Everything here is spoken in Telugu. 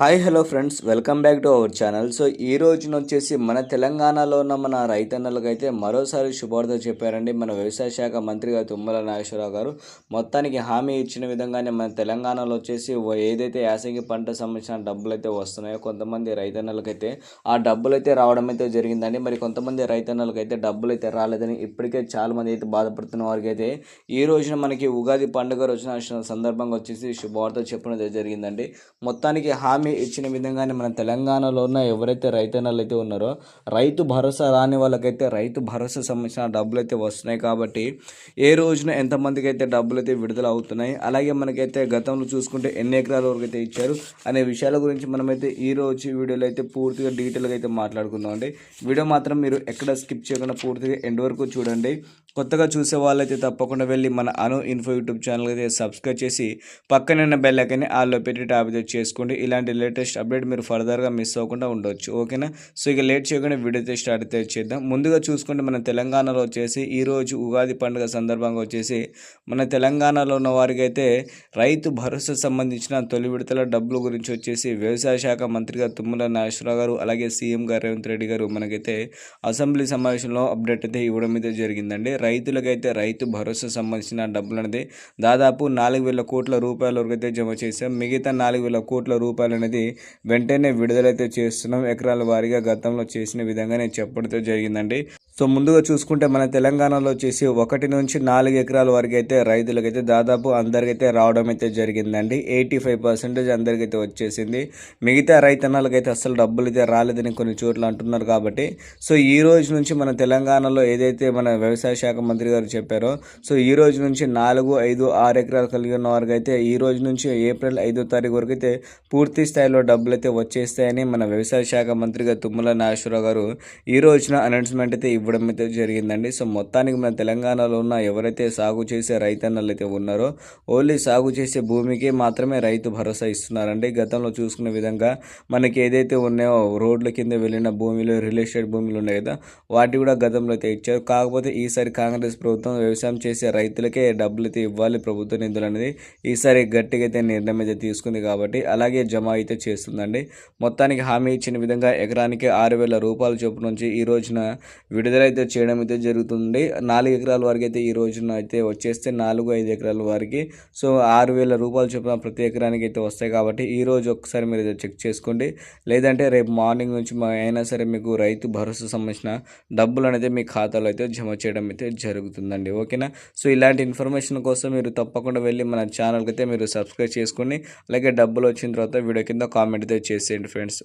Hi hello friends welcome back to our channel so ఈ రోజున వచ్చేసి మన తెలంగాణలో ఉన్న మన రైతన్నలకు అయితే మరోసారి శుభార్త చెప్పారండి. మన వ్యవసాయ శాఖ మంత్రి గారు తుమ్మల నాగేశ్వరరావు గారు. మొత్తానికి హామీ ఇచ్చిన విధంగానే మన తెలంగాణలో వచ్చేసి ఏదైతే యాసంగి పంట సంబంధించిన డబ్బులు అయితే వస్తున్నాయో కొంతమంది రైతన్నలకైతే ఆ డబ్బులు అయితే రావడం అయితే జరిగిందండి. మరి కొంతమంది రైతన్నలకైతే డబ్బులు అయితే రాలేదని ఇప్పటికే చాలా మంది అయితే బాధపడుతున్న వారికి అయితే ఈ రోజున మనకి ఉగాది పండుగ రోజున సందర్భంగా వచ్చేసి శుభవార్త చెప్పడం అయితే జరిగిందండి. మొత్తానికి హామీ ఇచ్చిన విధంగానే మన తెలంగాణలో ఉన్న ఎవరైతే రైతన్నలు అయితే ఉన్నారో రైతు భరోసా రాని వాళ్ళకైతే రైతు భరోసా సంబంధించిన డబ్బులు అయితే వస్తున్నాయి కాబట్టి ఏ రోజున ఎంతమందికి అయితే డబ్బులు అయితే విడుదల అవుతున్నాయి అలాగే మనకైతే గతంలో చూసుకుంటే ఎన్ని ఎకరాల వరకు అయితే ఇచ్చారు అనే విషయాల గురించి మనమైతే ఈ రోజు వీడియోలో అయితే పూర్తిగా డీటెయిల్గా అయితే మాట్లాడుకుందాం అండి వీడియో మాత్రం మీరు ఎక్కడ స్కిప్ చేయకుండా పూర్తిగా ఎండ్ వరకు చూడండి. కొత్తగా చూసే వాళ్ళైతే తప్పకుండా వెళ్ళి మన అను ఇన్ఫో యూట్యూబ్ ఛానల్ అయితే సబ్స్క్రైబ్ చేసి పక్కనున్న బెల్ ఐకన్ని ఆల్లో పెట్టి ట్యాప్ అయితే చేసుకోండి. ఇలాంటి లేటెస్ట్ అప్డేట్ మీరు ఫర్దర్గా మిస్ అవ్వకుండా ఉండొచ్చు. ఓకేనా? సో ఇక లేట్ చేయకుండా వీడియో అయితే స్టార్ట్ అయితే చేద్దాం. ముందుగా చూసుకుంటే మన తెలంగాణలో వచ్చేసి ఈరోజు ఉగాది పండుగ సందర్భంగా వచ్చేసి మన తెలంగాణలో ఉన్న వారికి అయితే రైతు భరోసా సంబంధించిన తొలి విడతల డబ్బుల గురించి వచ్చేసి వ్యవసాయ శాఖ మంత్రిగా తుమ్మల నాగేశ్వరరావు గారు అలాగే సీఎం గారు రేవంత్ రెడ్డి గారు మనకైతే అసెంబ్లీ సమావేశంలో అప్డేట్ అయితే ఇవ్వడం అయితే జరిగిందండి. రైతులకైతే రైతు భరోసా సంబంధించిన డబ్బులు అనేది దాదాపు నాలుగు వేల కోట్ల రూపాయల వరకు అయితే జమ చేశాం. మిగతా నాలుగు వేల కోట్ల రూపాయలు అనేది వెంటనే విడుదలైతే చేస్తున్నాం. ఎకరాల వారీగా గతంలో చేసిన విధంగానే చెప్పడంతో జరిగిందండి. సో ముందుగా చూసుకుంటే మన తెలంగాణలో వచ్చేసి ఒకటి నుంచి నాలుగు ఎకరాల వరకు అయితే రైతులకైతే దాదాపు అందరికైతే రావడం అయితే జరిగిందండి. ఎయిటీ ఫైవ్ పర్సెంటేజ్ అందరికైతే వచ్చేసింది. మిగతా రైతన్నలకైతే అసలు డబ్బులు అయితే రాలేదని కొన్ని చోట్ల అంటున్నారు కాబట్టి. సో ఈ రోజు నుంచి మన తెలంగాణలో ఏదైతే మన వ్యవసాయ శాఖ మంత్రి గారు చెప్పారో సో ఈ రోజు నుంచి నాలుగు ఐదు ఆరు ఎకరాలు కలిగి ఉన్న వారికి అయితే ఈ రోజు నుంచి ఏప్రిల్ ఐదో తారీఖు వరకు అయితే పూర్తి స్థాయిలో డబ్బులు అయితే వచ్చేస్తాయని మన వ్యవసాయ శాఖ మంత్రిగా తుమ్మల నాగేశ్వరరావు గారు ఈ రోజున అనౌన్స్మెంట్ అయితే ఇవ్వడం అయితే జరిగిందండి. సో మొత్తానికి మన తెలంగాణలో ఉన్న ఎవరైతే సాగు చేసే రైతన్నలు అయితే ఉన్నారో ఓన్లీ సాగు చేసే భూమికి మాత్రమే రైతు భరోసా ఇస్తున్నారండి. గతంలో చూసుకునే విధంగా మనకి ఏదైతే ఉన్నాయో రోడ్ల కింద వెళ్ళిన భూమిలో రియల్ ఎస్టేట్ భూములు ఉన్నాయి కదా వాటి కూడా గతంలో అయితే ఇచ్చారు. కాకపోతే ఈసారి కాంగ్రెస్ ప్రభుత్వం వ్యవసాయం చేసే రైతులకే డబ్బులు అయితే ఇవ్వాలి ప్రభుత్వ నిధులు అనేది ఈసారి గట్టిగా అయితే నిర్ణయం అయితే తీసుకుంది కాబట్టి అలాగే జమ అయితే చేస్తుందండి. మొత్తానికి హామీ ఇచ్చిన విధంగా ఎకరానికి ఆరు వేల రూపాయల చొప్పున నుంచి ఈ రోజున విడుదల అయితే చేయడం అయితే జరుగుతుంది. నాలుగు ఎకరాల వరకు అయితే ఈ రోజున అయితే వచ్చేస్తే నాలుగు ఐదు ఎకరాల వరకు. సో ఆరు వేల రూపాయలు చొప్పున ప్రతి ఎకరానికి అయితే వస్తాయి కాబట్టి ఈ రోజు ఒకసారి మీరు చెక్ చేసుకోండి. లేదంటే రేపు మార్నింగ్ నుంచి మా అయినా సరే మీకు రైతు భరోసా సంబంధించిన డబ్బులు అనేది మీ ఖాతాలో అయితే జమ చేయడం అయితే జరుగుతుందండి. ఓకేనా? సో ఇలాంటి ఇన్ఫర్మేషన్ కోసం మీరు తప్పకుండా వెళ్ళి మన ఛానల్కి అయితే మీరు సబ్స్క్రైబ్ చేసుకోండి అలాగే డబ్బులు వచ్చిన తర్వాత వీడియో కింద కామెంట్ అయితే చేసేయండి ఫ్రెండ్స్.